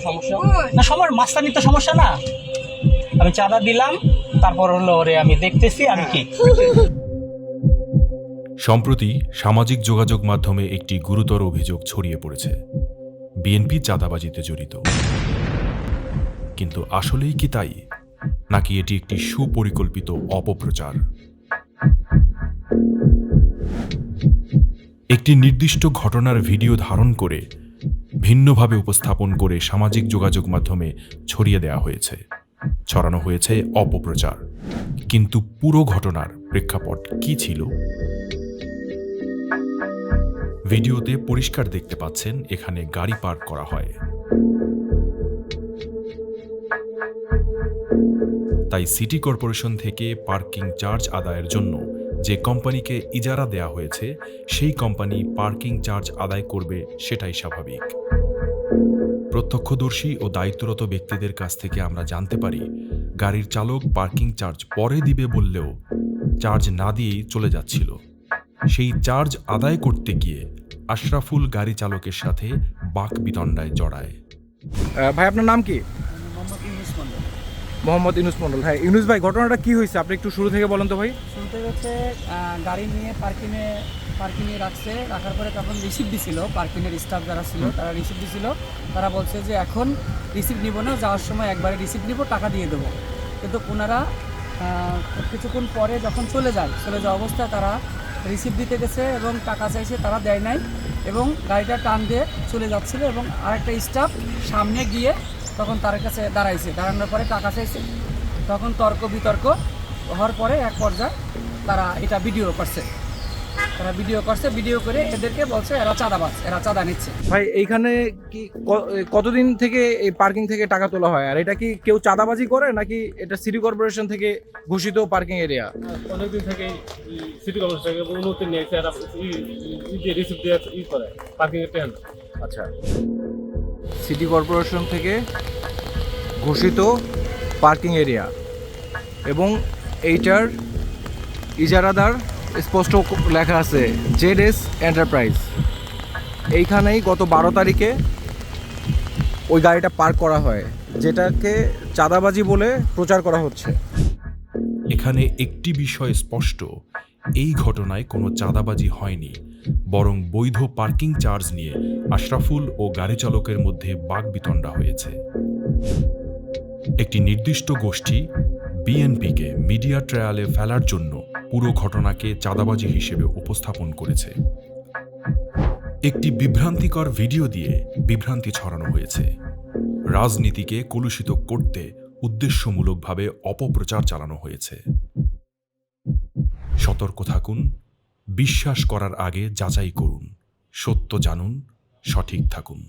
সমস্যা। না সময় মাস্তানি তো সমস্যা না। আমি চাঁদা দিলাম, তারপর হলো ওরে আমি দেখতেছি, আমি কি? সম্প্রতি সামাজিক যোগাযোগ মাধ্যমে একটি গুরুতর অভিযোগ ছড়িয়ে পড়েছে। বিএনপি চাঁদাবাজিতে জড়িত। কিন্তু আসলেই কি তাই? নাকি এটি একটি সুপরিকল্পিত অপপ্রচার? একটি নির্দিষ্ট ঘটনার ভিডিও ধারণ করে ভিন্নভাবে উপস্থাপন করে সামাজিক যোগাযোগ মাধ্যমে ছড়িয়ে দেওয়া হয়েছে। ছড়ানো হয়েছে অপপ্রচার। কিন্তু পুরো ঘটনার প্রেক্ষাপট কি ছিল? ভিডিওতে পরিষ্কার দেখতে পাচ্ছেন, এখানে গাড়ি পার্ক করা হয়। তাই সিটি কর্পোরেশন থেকে পার্কিং চার্জ আদায়ের জন্য যে কোম্পানিকে ইজারা দেয়া হয়েছে সেই কোম্পানি পার্কিং চার্জ আদায় করবে সেটাই স্বাভাবিক। প্রত্যক্ষদর্শী ও দায়িত্বরত ব্যক্তিদের কাছ থেকে আমরা জানতে পারি গাড়ির চালক পার্কিং চার্জ পরে দিবে বললেও চার্জ না দিয়েই চলে যাচ্ছিল। সেই চার্জ আদায় করতে গিয়ে আশরাফুল গাড়ি চালকের সাথে বাক বিতণ্ডায় জড়ায় ভাই আপনার নাম কি? মোহাম্মদ ইউনুস মন্ডল। হ্যাঁ ইউনুস ভাই ঘটনাটা কি হয়েছে? আপনি একটু শুরু থেকে বলেন তো ভাই। শুরুতে হচ্ছে গাড়ি নিয়ে পার্কিংয়ে পার্কিংয়ে রাখছে। রাখার পরে তখন রিসিভ দিছিল পার্কিংয়ের স্টাফ যারা ছিল তারা রিসিভ দিছিল। তারা বলছে যে এখন রিসিভ নিব না যাওয়ার সময় একবারে রিসিভ নিব টাকা দিয়ে দেবো। কিন্তু ওনারা কিছুক্ষণ পরে যখন চলে যায় চলে যাওয়া অবস্থায় তারা রিসিভ দিতে গেছে এবং টাকা চাইছে তারা দেয় নাই এবং গাড়িটা টান দিয়ে চলে যাচ্ছিল এবং আরেকটা স্টাফ সামনে গিয়ে তখন তার কাছে দাঁড়াইছে দাঁড়ানোর পরে টাকা চাইছে তখন তর্ক বিতর্ক হওয়ার পরে এক পর্যায়ে তারা এটা ভিডিও করছে তারা ভিডিও করছে ভিডিও করে এদেরকে বলছে এরা চাঁদাবাজ এরা চাঁদা নিচ্ছে ভাই এইখানে কি কতদিন থেকে এই পার্কিং থেকে টাকা তোলা হয় আর এটা কি কেউ চাঁদাবাজি করে নাকি এটা সিটি কর্পোরেশন থেকে ঘোষিত পার্কিং এরিয়া অনেকদিন থেকে সিটি কর্পোরেশন থেকে অনুমতি নিয়েছে এরা রিসিভ দিয়ে ই করে পার্কিং এর আচ্ছা সিটি কর্পোরেশন থেকে ঘোষিত পার্কিং এরিয়া এবং এইটার ইজারাদার স্পষ্ট লেখা আছে জেড এস এন্টারপ্রাইজ। এইখানেই গত বারো তারিখে ওই গাড়িটা পার্ক করা হয়, যেটাকে চাঁদাবাজি বলে প্রচার করা হচ্ছে। এখানে একটি বিষয় স্পষ্ট এই ঘটনায় কোনো চাঁদাবাজি হয়নি, বরং বৈধ পার্কিং চার্জ নিয়ে আশরাফুল ও গাড়ি চালকের মধ্যে বাগবিতণ্ডা হয়েছে। একটি নির্দিষ্ট গোষ্ঠী বিএনপিকে মিডিয়া ট্রায়ালে ফেলার জন্য পুরো ঘটনাকে চাঁদাবাজি হিসেবে উপস্থাপন করেছে। একটি বিভ্রান্তিকর ভিডিও দিয়ে বিভ্রান্তি ছড়ানো হয়েছে। রাজনীতিকে কলুষিত করতে উদ্দেশ্যমূলকভাবে অপপ্রচার চালানো হয়েছে। সতর্ক থাকুন বিশ্বাস করার আগে যাচাই করুন সত্য জানুন সঠিক থাকুন।